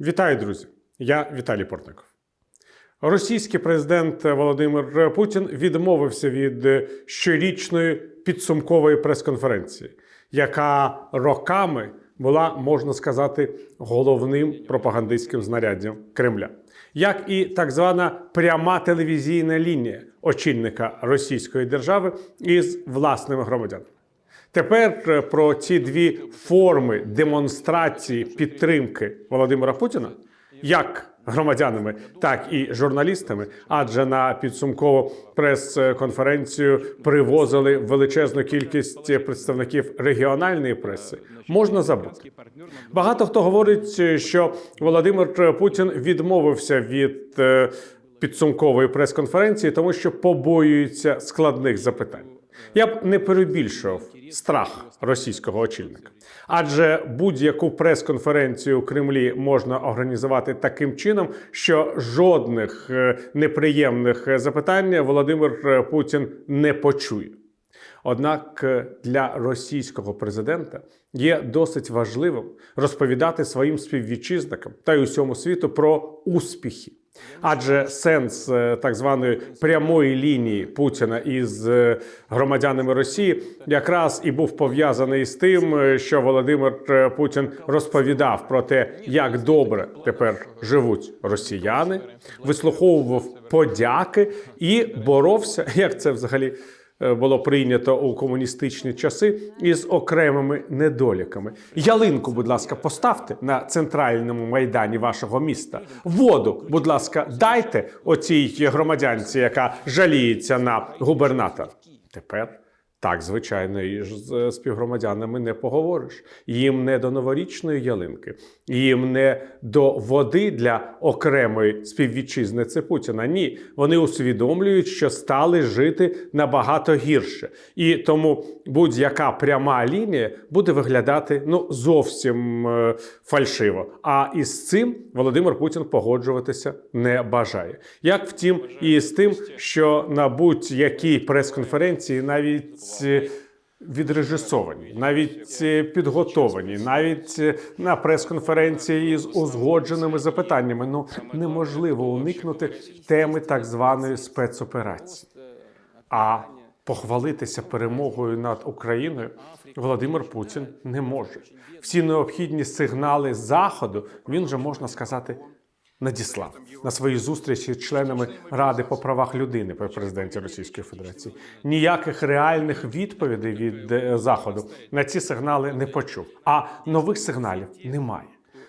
Вітаю, друзі! Я Віталій Портников. Російський президент Володимир Путін відмовився від щорічної підсумкової прес-конференції, яка роками була, можна сказати, головним пропагандистським знаряддям Кремля, як і так звана пряма телевізійна лінія очільника Російської держави із власними громадянами. Тепер е, про ці дві форми демонстрації підтримки Володимира Путіна, як громадянами, так і журналістами, адже на підсумкову прес-конференцію привозили величезну кількість представників регіональної преси. Можна забути. Багато хто говорить, що Володимир Путін відмовився від е, підсумкової прес-конференції, тому що побоюється складних запитань. Я б не перебільшував страх російського очільника, адже будь-яку прес-конференцію у Кремлі можна організувати таким чином, що жодних е, неприємних е, запитань Володимир е, Путін не почує. Однак е, для російського президента є досить важливим розповідати своїм співвітчизникам та й усьому світу про успіхи. Адже сенс е, так званої прямої лінії Путіна із е, громадянами Росії якраз і був пов'язаний з тим, що Володимир Путін розповідав про те, як добре тепер живуть росіяни, вислуховував подяки і боровся, як це взагалі було прийнято у комуністичні часи із окремими недоліками. Ялинку, будь ласка, поставте на центральному майдані вашого міста. Воду, будь ласка, дайте оцій громадянці, яка жаліється на губернатора. Тепер. Так, звичайно, і ж з співгромадянами не поговориш. Їм не до новорічної ялинки, їм не до води для окремої співвітчизниці Путіна. Ні, вони усвідомлюють, що стали жити набагато гірше, і тому будь-яка пряма лінія буде виглядати ну зовсім е, фальшиво. А із цим Володимир Путін погоджуватися не бажає. Як втім, і з тим, що на будь-якій прес-конференції навіть е, відрежисовані, навіть е, підготовані, навіть е, на прес-конференції з узгодженими запитаннями. Ну неможливо уникнути теми так званої спецоперації. А похвалитися перемогою над Україною Володимир Путін не може. Всі необхідні сигнали заходу він вже можна сказати. Надіслав на свої зустрічі з членами Ради по правах людини при президенті Російської Федерації. Ніяких реальних відповідей від е, заходу на ці сигнали не почув. А нових сигналів немає.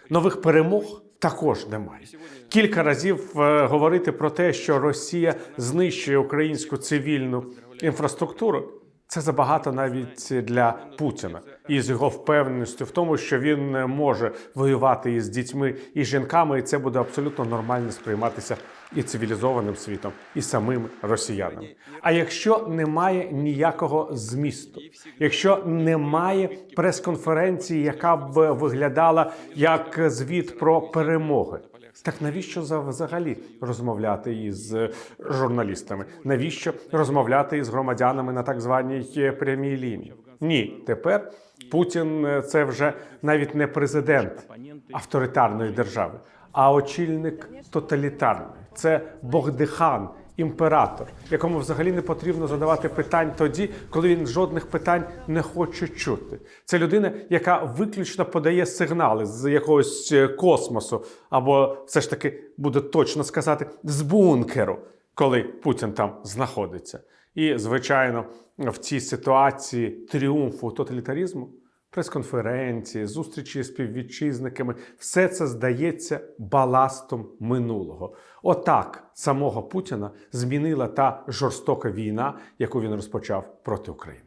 Нових перемог також немає. Кілька разів е, говорити про те, що Росія знищує українську цивільну інфраструктуру. Це забагато навіть для Путіна і з його впевненістю в тому, що він не може воювати із дітьми і жінками, і це буде абсолютно нормально сприйматися і цивілізованим світом, і самими росіянами. А якщо немає ніякого змісту, якщо немає прес-конференції, яка б виглядала як звіт про перемоги. Так навіщо за- взагалі розмовляти із е, журналістами? Навіщо розмовляти із громадянами на так званій е, прямій лінії? Ні, тепер Путін е, це вже навіть не президент авторитарної держави, а очільник тоталітарної. Це Богдихан, імператор, якому взагалі не потрібно задавати питань тоді, коли він жодних питань не хоче чути. Це людина, яка виключно подає сигнали з якогось е, космосу, або все ж таки буде точно сказати з бункеру, коли Путін там знаходиться. І, звичайно, в цій ситуації тріумфу тоталітаризму. Прес-конференції, зустрічі з піввітчизниками, все це здається баластом минулого. Отак самого Путіна змінила та жорстока війна, яку він розпочав проти України.